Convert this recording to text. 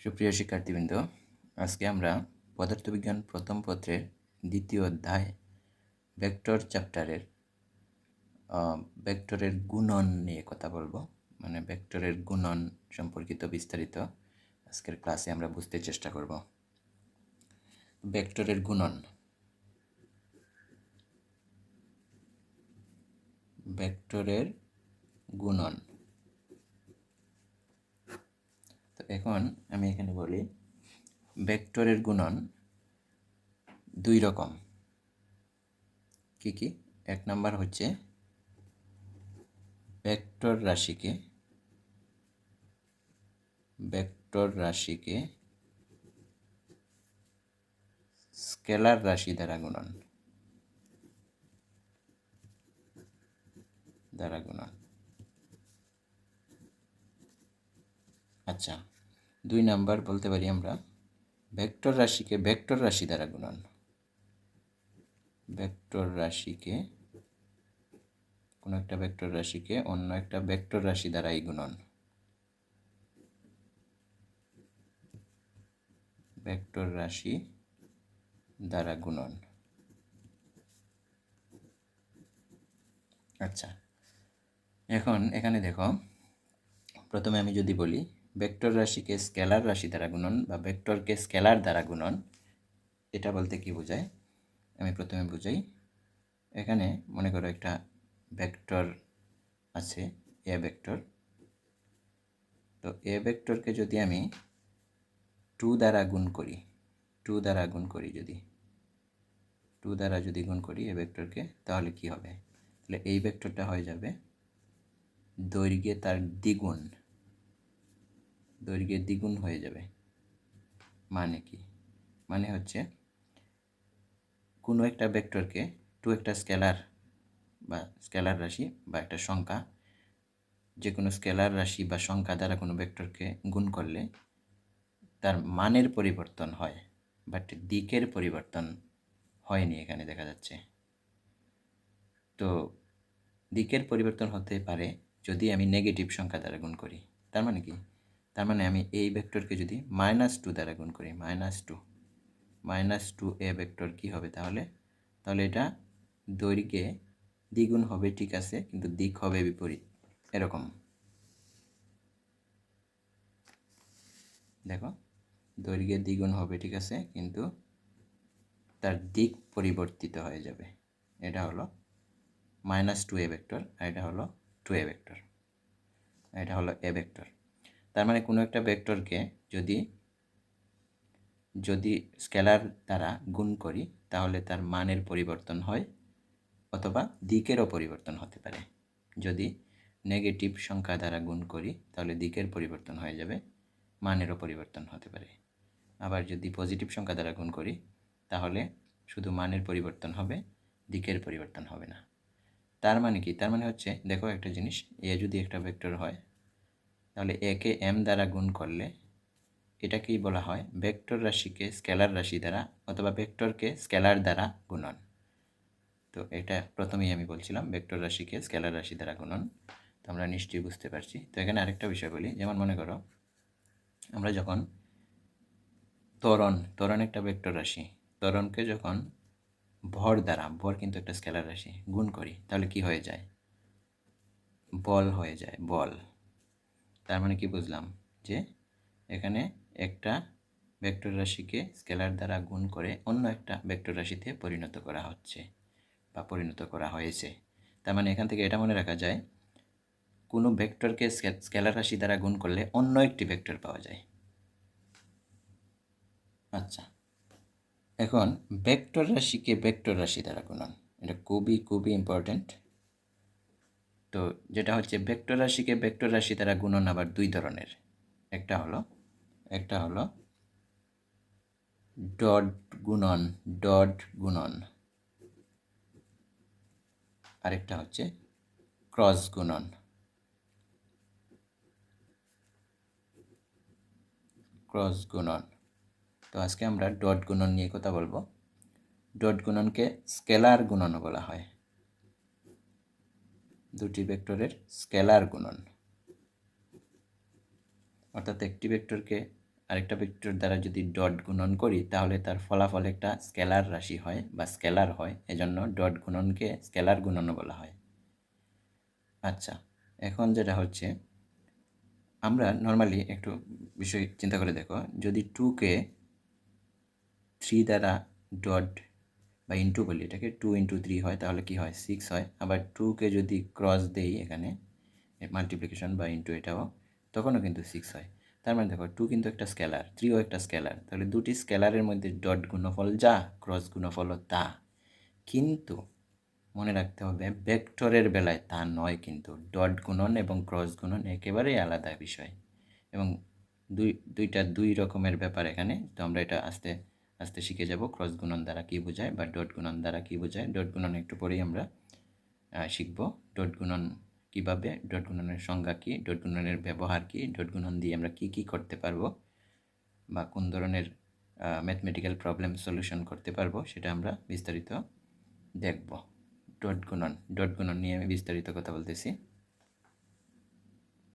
সুপ্রিয় শিক্ষার্থীবৃন্দ, আজকে আমরা পদার্থবিজ্ঞান প্রথম পত্রের দ্বিতীয় অধ্যায় ভেক্টর চ্যাপ্টারের ভেক্টরের গুণন নিয়ে কথা বলব। মানে ভেক্টরের গুণন সম্পর্কিত বিস্তারিত আজকের ক্লাসে আমরা বুঝতে চেষ্টা করব। ভেক্টরের গুণন। ভেক্টরের গুণন তো এখন আমি এখানে বলি, ভেক্টরের গুণন দুই রকম। কি কি? এক নাম্বার হচ্ছে ভেক্টর রাশিকে ভেক্টর রাশিকে স্কেলার রাশি দ্বারা গুণন। দ্বারা গুণন। আচ্ছা দুই নাম্বার বলতে পারি আমরা, ভেক্টর রাশিকে ভেক্টর রাশি দ্বারা গুণন। ভেক্টর রাশিকে, কোনো একটা ভেক্টর রাশিকে অন্য একটা ভেক্টর রাশি দ্বারাই গুণন। ভেক্টর রাশি দ্বারা গুণন। আচ্ছা এখন এখানে দেখো, প্রথমে আমি যদি বলি ভেক্টর রাশিকে স্কেলার রাশি দ্বারা গুণন বা ভেক্টরকে স্কেলার দ্বারা গুণন, এটা বলতে কি বোঝায়? আমি প্রথমে বুঝাই। এখানে মনে করো একটা ভেক্টর আছে এ ভেক্টর তো এ ভেক্টরকে যদি আমি টু দ্বারা গুণ করি টু দ্বারা গুণ করি যদি টু দ্বারা যদি গুণ করি এ ভেক্টরকে তাহলে কি হবে? তাহলে এই ভেক্টরটা হয়ে যাবে দৈর্ঘ্যে তার দ্বিগুণ। দৈর্ঘ্যে দ্বিগুণ হয়ে যাবে। মানে কি? মানে হচ্ছে কোনো একটা ভেক্টরকে টু একটা স্কেলার বা স্কেলার রাশি বা একটা সংখ্যা যে কোনো স্কেলার রাশি বা সংখ্যা দ্বারা কোনো ভেক্টরকে গুণ করলে তার মানের পরিবর্তন হয় বাট দিকের পরিবর্তন হয়নি এখানে দেখা যাচ্ছে। তো দিকের পরিবর্তন হতে পারে যদি আমি নেগেটিভ সংখ্যা দ্বারা গুণ করি। তার মানে কি? তার মানে আমি এই ভেক্টরকে যদি মাইনাস টু দ্বারা গুণ করি minus two minus two A vector কী হবে তাহলে? তাহলে এটা দৈর্ঘ্যে দ্বিগুণ হবে, ঠিক আছে, কিন্তু দিক হবে বিপরীত, এরকম। দেখো, দৈর্ঘ্যে দ্বিগুণ হবে, ঠিক আছে, কিন্তু তার দিক পরিবর্তিত হয়ে যাবে। এটা হলো মাইনাস টু এ ভেক্টর, আর এটা হলো টু এ ভেক্টর এটা হলো এ ভেক্টর। তার মানে কোনো একটা ভেক্টরকে যদি যদি স্কেলার দ্বারা গুণ করি, তাহলে তার মানের পরিবর্তন হয় অথবা দিকেরও পরিবর্তন হতে পারে। যদি নেগেটিভ সংখ্যা দ্বারা গুণ করি, তাহলে দিকের পরিবর্তন হয়ে যাবে, মানেরও পরিবর্তন হতে পারে। আবার যদি পজিটিভ সংখ্যা দ্বারা গুণ করি, তাহলে শুধু মানের পরিবর্তন হবে, দিকের পরিবর্তন হবে না। তার মানে কি? তার মানে হচ্ছে, দেখো একটা জিনিস, এ যদি একটা ভেক্টর হয় তাহলে একে এম দ্বারা গুণ করলে এটাকেই বলা হয় ভেক্টর রাশিকে স্কেলার রাশি দ্বারা অথবা ভেক্টরকে স্কেলার দ্বারা গুণন। তো এটা প্রথমেই আমি বলছিলাম, ভেক্টর রাশিকে স্কেলার রাশি দ্বারা গুণন। তো আমরা নিশ্চয়ই বুঝতে পারছি। তো এখানে আরেকটা বিষয় বলি, যেমন মনে করো, আমরা যখন ত্বরণ ত্বরণ একটা ভেক্টর রাশি, ত্বরণকে যখন ভর দ্বারা, ভর কিন্তু একটা স্কেলার রাশি, গুণ করি, তাহলে কি হয়ে যায়? বল হয়ে যায়, বল। তার মানে কি বুঝলাম? যে এখানে একটা ভেক্টর রাশিকে স্কেলার দ্বারা গুণ করে অন্য একটা ভেক্টর রাশিতে পরিণত করা হচ্ছে বা পরিণত করা হয়েছে। তার মানে এখান থেকে এটা মনে রাখা যায়, কোনো ভেক্টরকে স্কেলার রাশি দ্বারা গুণ করলে অন্য একটি ভেক্টর পাওয়া যায়। আচ্ছা এখন ভেক্টর রাশিকে ভেক্টর রাশি দ্বারা গুণন। এটা খুবই খুবই ইম্পর্ট্যান্ট তো যেটা হচ্ছে ভেক্টর রাশিকে ভেক্টর রাশি দ্বারা গুণন আবার দুই ধরনের। একটা হলো একটা হলো ডট গুণন ডট গুণন। আরেকটা হচ্ছে ক্রস গুণন। ক্রস গুণন। তো আজকে আমরা ডট গুণন নিয়ে কথা বলব। ডট গুণনকে স্কেলার গুণনও বলা হয়। দুটি ভেক্টরের স্কেলার গুণন। অর্থাৎ একটি ভেক্টরকে আরেকটা ভেক্টর দ্বারা যদি ডট গুণন করি, তাহলে তার ফলাফল একটা স্কেলার রাশি হয় বা স্কেলার হয়। এজন্য ডট গুণনকে স্কেলার গুণনও বলা হয়। আচ্ছা এখন যেটা হচ্ছে, আমরা নর্মালি একটু বিষয় চিন্তা করে দেখো। যদি টুকে থ্রি দ্বারা ডট বা ইন্টু বলি এটাকে টু ইন্টু থ্রি হয়, তাহলে কি হয়? সিক্স হয়। আবার টুকে যদি ক্রস দেই এখানে মাল্টিপ্লিকেশন বা ইন্টু এটাও, তখনও কিন্তু সিক্স হয়। তার মানে দেখো টু কিন্তু একটা স্কেলার থ্রিও একটা স্কেলার তাহলে দুটি স্কেলারের মধ্যে ডট গুণফল যা ক্রস গুণফলও তা। কিন্তু মনে রাখতে হবে, ভেক্টরের বেলায় তা নয় কিন্তু ডট গুণন এবং ক্রস গুণন একেবারেই আলাদা বিষয়। এবং দুই, দুইটা দুই রকমের ব্যাপার এখানে, তো আমরা এটা আস্তে আস্তে শিখে যাব। ক্রস গুণন দ্বারা কী বোঝায় বা ডট গুণন দ্বারা কী বোঝায়? ডট গুণন একটু পরেই আমরা শিখব। ডট গুণন কীভাবে? ডট গুণনের সংজ্ঞা কী? ডট গুণনের ব্যবহার কী? ডট গুণন দিয়ে আমরা কী কী করতে পারব? বা কোন ধরনের ম্যাথমেটিক্যাল প্রবলেম সলিউশন করতে পারব? সেটা আমরা বিস্তারিত দেখব। ডট গুণন ডট গুণন নিয়ে আমি বিস্তারিত কথা বলতেছি।